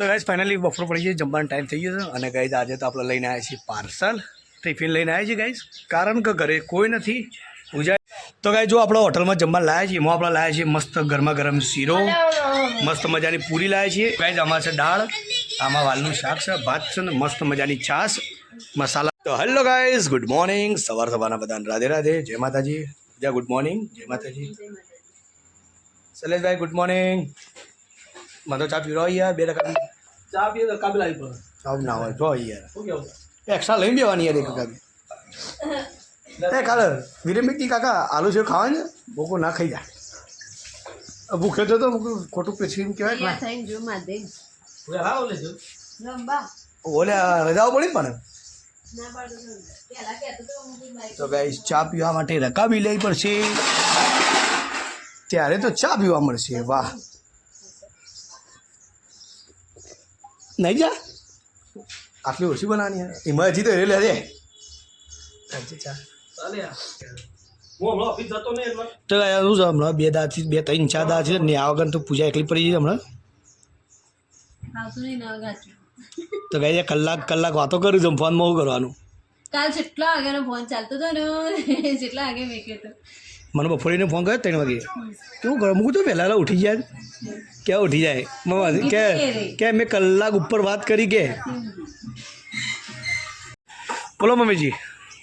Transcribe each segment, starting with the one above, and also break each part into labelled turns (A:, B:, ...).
A: તો guys finally બફરો પડી ગઈ, જમવાનો ટાઈમ થઈ ગયો છે. અને ગાઈઝ આજે તો આપણે લઈને આવ્યા છીએ પાર્સલ ટિફિન લઈને આવ્યા છીએ ગાઈઝ કારણ કે ઘરે કોઈ નથી. પૂજા તો ગાઈ જો આપણે હોટલમાં જમવા લાવ્યા છીએ, એમાં આપણે લાવ્યા છીએ મસ્ત ગરમા ગરમ શીરો, મસ્ત મજાની પૂરી લાવ્યા છીએ. ગાઈઝ આમાં છે દાળ, આમાં વાલનું શાક છે, ભાત છે ને મસ્ત મજાની છાશ, મસાલા. તો હેલો ગાઈઝ ગુડ મોર્નિંગ સવાર સવારના બધાને રાધે રાધે. જય માતાજી. જય ગુડ મોર્નિંગ જય માતાજી. શૈલેષભાઈ ગુડ મોર્નિંગ મને તો ચા પીરો યાર બે ટકા
B: ચા પીએ તો કાબી લાવી પડે.
A: આવું ના હોય જો યાર.
B: શું કેવું?
A: એક્સ્ટ્રા લઈને બેવાની યાર એક કાબી એ કાલે વિરેમિકી કાકા આલુ છે ખાવા ને બોકો ના ખાઈ જાય. ભૂખે તો તો ખોટું પેછી કહેવાય ના.
B: ઓલે
A: રજાઓ પડી પણ?
C: તો
A: ગાઈસ ચા પીવા માટે રકાબી લેવી પડશે. ત્યારે તો ચા પીવા મળશે. વાહ. નહીં જા. આટલી ઓછી બનાવવાની યાર. એમાં હજી તો એ લે તો યાર શું છે હમણાં? બે દાથી બે ત્રણ ચાર દા છે. ને આ વગર તો પૂજા એકલી પડી જાય હમણાં. તો કઈ કલાક કલાક વાતો કરું છું ફોનમાં શું કરવાનું?
C: કાલ જેટલા વાગ્યાનો ફોન ચાલતો હતો ને જેટલા વાગે મેં હતો
A: મને બપોરીને ફોન કર્યો ત્રણ વાગે. કેવું કરો મૂકું તો પહેલાં ઉઠી જાય ક્યાં ઉઠી જાય? મમ્મા કે કે મેં કલાક ઉપર વાત કરી કે. બોલો મમ્મીજી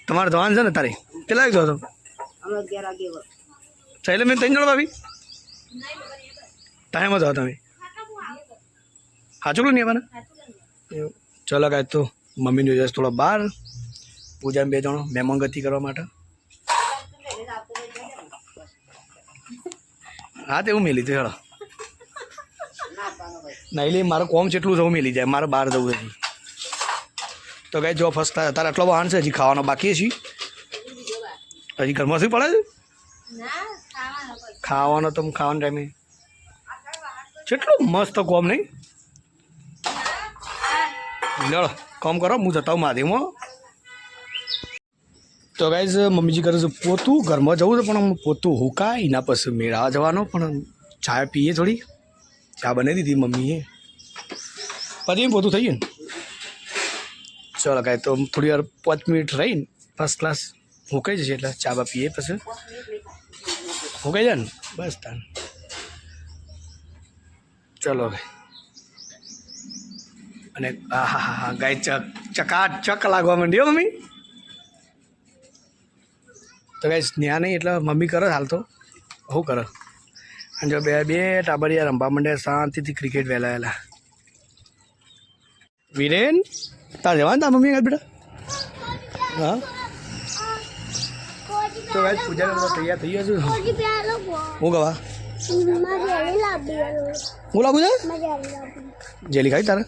A: તમારે જવાનું છે ને તારે? કેટલા વાગે
C: હમણાં અગિયાર
A: મેં ત્રણ જણ ભાભી? ટાઈમ હતો તમે. હાચું નહીં અમારે? ચલો કાંઈ તો મમ્મીની દિવસ થોડા બહાર પૂજામાં બે જણો મહેમાન ગતિ કરવા માટે. હા, તે હું મેલી લીધું હેડો. નહીં, લે, મારું કોમ જેટલું જવું મેલી જાય. મારે બહાર જવું હજી. તો કઈ જો ફર્સ્ટ તારે આટલો વાહન છે, હજી ખાવાનો બાકી છે હજી? ઘરમાં શું પડે છે?
C: ખાવાનો
A: તો ખાવાનો ટાઈમે. કેટલું મસ્ત કોમ નહીં? લડ કોમ કરો, હું જતા હું મહાદેવમાં. તો ગાઈઝ મમ્મીજી કરે છે પોતું, ઘરમાં જવું છે, પણ પોતું હુકા એના પછી મેળા જવાનો, પણ ચા પીએ થોડી. ચા બનાવી દીધી મમ્મીએ. પછી પોતું થઈ ગયું ને. ચાલો કાંઈ તો થોડી વાર પાંચ મિનિટ રહીને ફર્સ્ટ ક્લાસ હુકાઈ જશે, એટલે ચા બા પીએ પછી. હુકાઈ જાય ને? બસ તાન. ચલો ભાઈ અને હા હા હા ગાય ચક, ચકા, ચક લાગવા માંડ્યો મમ્મી. તો કાંઈ સ્નેહા નહીં એટલે મમ્મી કરે હાલ તો. હું કરે. અને જો બે બે ટાબરિયા રમવા માંડે શાંતિથી ક્રિકેટ વહેલા વહેલા. વિરેન તાર જવાનું તાર મમ્મી બેટા? હા? તો ગાય પૂજા કરવા તૈયાર થઈ ગયા છું? હું ગવા? હું લાગુ છે? જેલી ખાઈ તારે?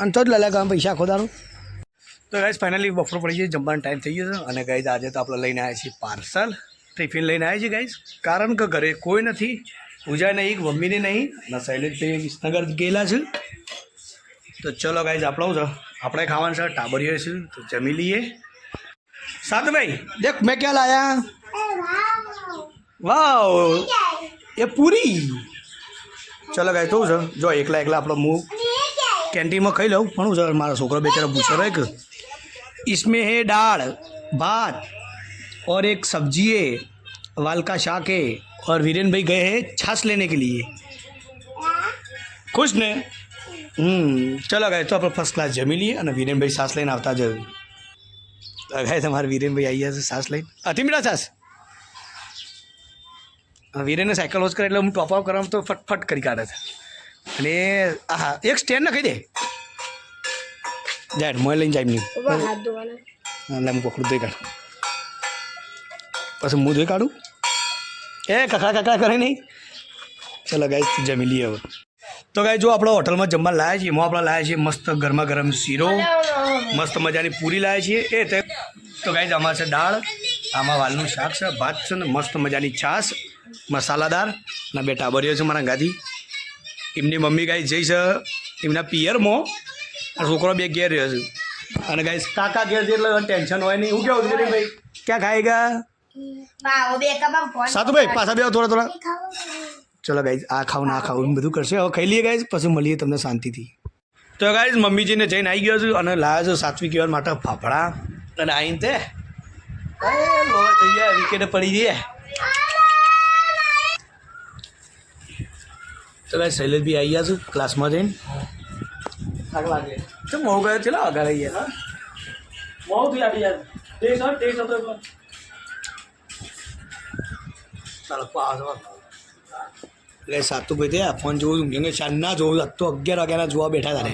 A: અને તો જ લલા ગામ પૈસા આખો તો ગાઈઝ ફાઇનલી બપોર પડી ગઈ જમવાનો ટાઈમ થઈ ગયો છે. અને ગાઈઝ આજે તો આપણે લઈને આવ્યા છીએ પાર્સલ ટિફિન લઈને આવ્યા છીએ ગાઈઝ કારણ કે ઘરે કોઈ નથી પૂજા નહીં મમ્મીને નહીં અને શૈલેષભાઈ વિસનગર ગયેલા છે. તો ચલો ગાઈઝ આપણો છે? આપણે ખાવાનું છે ટાબરીઓ છે તો જમી લઈએ. સાતભાઈ દેખ મેં ક્યાં લાયા? વાવ એ પૂરી. ચલો ગાઈઝ તો છે? જો એકલા એકલા આપણો મૂવ કેન્ટીનમાં ખાઈ લઉં પણ હું મારા છોકરો બેચારા પૂછો કે इसमें है दाल भात और एक सब्जी है वाल का शाक है और वीरेन भाई गए हैं छाछ लेने के लिए खुश ने હમ ચલો ગાય તો આપણે ફર્સ્ટ ક્લાસ જમી લઈએ અને વીરેનભાઈ સાસ લઈને આવતા જ ગાય તમારે વીરેનભાઈ આવી ગયા છે સાસ લઈને અતિ મીઠા સાસ વીરેને સાયકલ વોચ કરે એટલે હું ટોપ અપ કરવામાં તો ફટફટ કરી કાઢે છે અને હા એક સ્ટેન્ડ નાખી દે મોય લઈને જાય નહીં એટલે હું પકડું ધોઈ કાઢ પછી હું ધોઈ કાઢું એ કકડા કકડા કરે નહીં ચલો ગાય જમી લઈએ હવે તો ગાય જો આપણે હોટલમાં જમવા લાવ્યા છીએ એમાં આપણે લાવ્યા છીએ મસ્ત ગરમા ગરમ શીરો મસ્ત મજાની પૂરી લાવ્યા છીએ એ તે તો ગાય આમાં છે દાળ આમાં વાલનું શાક છે ભાત છે ને મસ્ત મજાની છાશ મસાલાદાર ના બે ટાબરીઓ છે મારા ગાદી એમની મમ્મી ગાય જઈ છે એમના પિયરમાં છોકરો બે ઘેર રહ્યો છે. અને ગાઈસ કાકા ઘેર છે એટલે ટેન્શન હોય નહીં. હું કેવું છું ભાઈ? ક્યાં ખાઈ ગયા? સાતુભાઈ પાછા બે થોડા થોડા. ચલો ગાઈઝ આ ખાવ ના ખાવ બધું કરશે. હવે ખાઈ લઈએ ગાઈઝ પછી મળીએ તમને શાંતિથી. તો ગાઈઝ મમ્મીજીને જઈને આવી ગયો છું અને લાવ્યો છું સાત્વિક કહેવા માટે ફાફડા. અને આવીને તે થઈ ગયા વિકેટ પડી જઈએ. તો ગાઈઝ બી આવી ગયા છું ક્લાસમાં જઈને. થાક લાગે તો મોડું ગયો ચલો આગળ આવી ગયા
B: મોડું થઈ આડી યાર ટેસ્ટ હા ટેસ્ટ હતો એકવાર.
A: ચાલો પાસ એટલે સાતું ભાઈ ત્યાં ફોન જોઉં છું કેમ કે સાંજના જોઉં આજ તો અગિયાર વાગ્યાના જોવા બેઠા તારે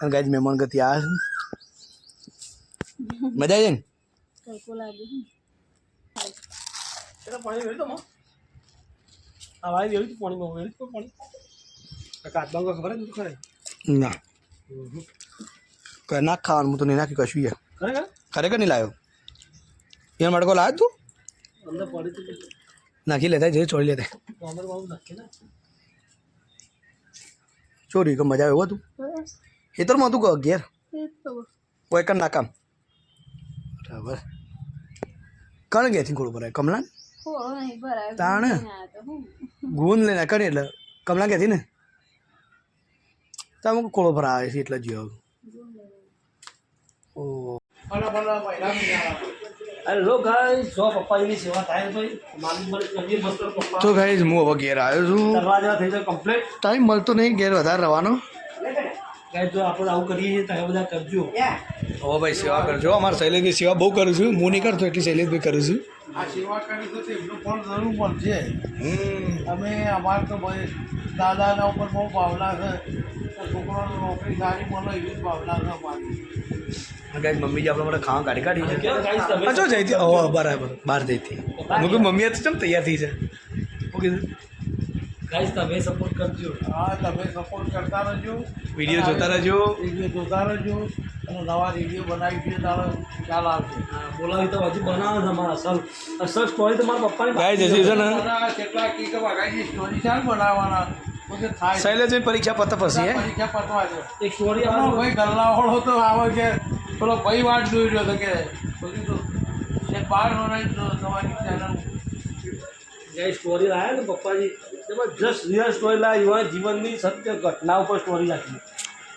A: અને ગાઈઝ મહેમાન ગતિ આ છે મજા આવી છે ને
C: કઈકો લાગે
B: એટલે પાણી વેળી દો માં. આ વાળી વેળી તું પાણીમાં વેળી દો પાણી. કાચબાંગ ખબર જ નથી ખરે
A: ના. કઈ નાખ ખાવાનું હું તો નહીં નાખ્યું કશું યાર.
B: ખરેખર?
A: ખરેખર નહીં લાવ્યો. એના માટે કોઈ લાવ્યો તું? નાખી લેતા જે ચોરી લેતા. ચોરી કે મજા આવ્યો હતું ખેતરમાં હતું કે ઘેર. કોઈ કર નાકામ બરાબર. કણ ગેથી ખોડું ભરાય? કમલા તાણ. ગુણ લઈને કરી એટલે કમલા કહેતી ને તમે કોળો ભરાવે છે એટલે જીવ ઓ
B: તો
A: તો ગાઈઝ હું હવે ઘેર આવ્યો છું. ટાઈમ મળતો નહીં ઘેર વધારે રહેવાનો.
B: જો આપણે આવું કરીએ છીએ બધા કરજો.
A: હવે ભાઈ સેવા કરજો. અમારે શૈલેષભાઈ સેવા બહુ કરું છું. હું નહીં કરતો એટલી શૈલેષભાઈ કરું છું.
D: આ સેવા કરી તો તેમનું ફળ જરૂર મળશે
A: હમ.
D: અમે અમારે તો ભાઈ દાદાના ઉપર બહુ ભાવના છે. તો છોકરાને નોકરી સારી મળે એવી જ ભાવના છે અમારી.
A: મમ્મી જે આપણે માટે ખાવા કાઢી કાઢી છે.
B: કેમ ગાઈસ તમે
A: અચો જઈતી ઓ બરાબર બહાર જઈતી મમ્મી તો ચમ તૈયાર થઈ છે? ઓકે
B: ગાઈસ તમે સપોર્ટ કરજો.
D: હા તમે સપોર્ટ કરતા રહેજો.
A: વીડિયો જોતા રહેજો.
D: વીડિયો જોતા રહેજો. અને નવા વીડિયો બનાવીશું તારો. ખ્યાલ આવશે.
B: હા, બોલાવી તો હજી બનાવો તમારા અસલ. અસલ સ્ટોરી તો મારા પપ્પાની
A: ગાઈસ હજી છે ને
D: કેટલા કી કેક વગાડી સ્ટોરી ચાલ બનાવવાના.
A: શૈલેષભાઈ પરીક્ષા પત પછી હે?
D: પરીક્ષા પતવા છે.
B: એક સ્ટોરી આવે
D: ભાઈ ગલ્લાવાળો તો આવે કે પેલો ભાઈ વાત જોઈ રહ્યો હતો કે પછી તો બાર વર્ષ તમારી ચેનલ
B: જય સ્ટોરી લાવ્યા ને પપ્પાજી? જબરજસ્ત રિયલ સ્ટોરી લાવ્યા યુવા જીવનની સત્ય ઘટના ઉપર સ્ટોરી રાખી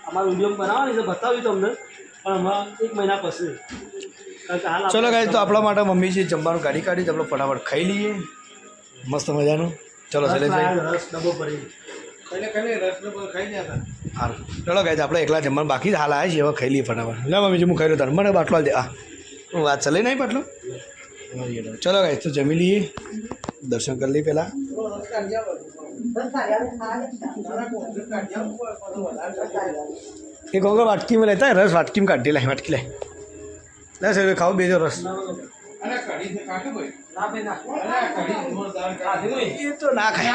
B: અમારો વીડિયો બનાવવાની છે બતાવ્યું તમને પણ હમણાં એક મહિના પછી.
A: ચલો ગાઈ તો આપણા માટે મમ્મી છે જમવાનું ગાડી કાઢી તો આપણે ફટાફટ ખાઈ લઈએ. મસ્ત મજાનું. ચલો
B: રસ ડબ્બો ભરી.
D: એટલે ખાલી રસનો બધો ખાઈ ગયા હતા.
A: હાલ ચલો ગાઈઝ આપણે એકલા જમવાનું બાકી હાલ આવે છે એવા ખાઈ લઈએ ફટાફટ. લે મમ્મી હું ખાઈ લો તારે મને બાટલો દે. આ. હું વાત ચલાવી નહીં બાટલો? ચલો ગાઈઝ તો જમી લઈએ. દર્શન કરી લઈએ પહેલાં. એક વગર વાટકીમાં લેતા રસ વાટકીમાં કાઢી લે વાટકી લે. લે સર ખાવ બેજો રસ.
D: અરે કઢી છે કાઢો ભાઈ.
B: ના ભાઈ ના.
D: અરે કઢી જોરદાર કાઢી
A: એ. તો ના ખાય.